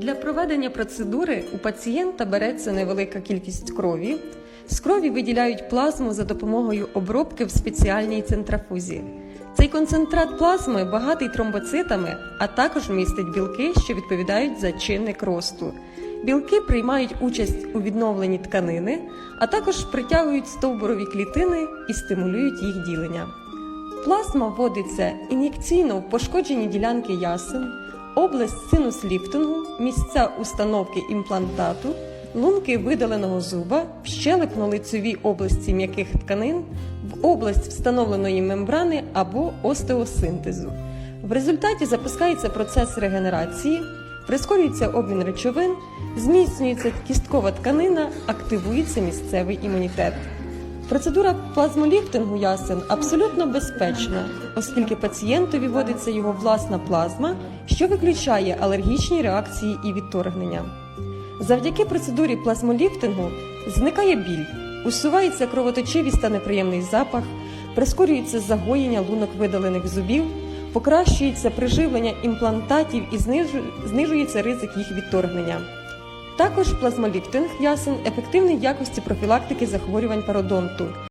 Для проведення процедури у пацієнта береться невелика кількість крові. З крові виділяють плазму за допомогою обробки в спеціальній центрафузі. Цей концентрат плазми багатий тромбоцитами, а також містить білки, що відповідають за чинник росту. Білки приймають участь у відновленні тканини, а також притягують стовбурові клітини і стимулюють їх ділення. Плазма вводиться ін'єкційно в пошкоджені ділянки ясен, область синус ліфтингу, місця установки імплантату, лунки видаленого зуба, в щелепно-лицевій області м'яких тканин, в область встановленої мембрани або остеосинтезу. В результаті запускається процес регенерації, прискорюється обмін речовин, зміцнюється кісткова тканина, активується місцевий імунітет. Процедура плазмоліфтингу ясен абсолютно безпечна, оскільки пацієнтові вводиться його власна плазма, що виключає алергічні реакції і відторгнення. Завдяки процедурі плазмоліфтингу зникає біль, усувається кровоточивість та неприємний запах, прискорюється загоєння лунок видалених зубів, покращується приживлення імплантатів і знижується ризик їх відторгнення. Також плазмоліфтинг ясен ефективний в якості профілактики захворювань пародонту.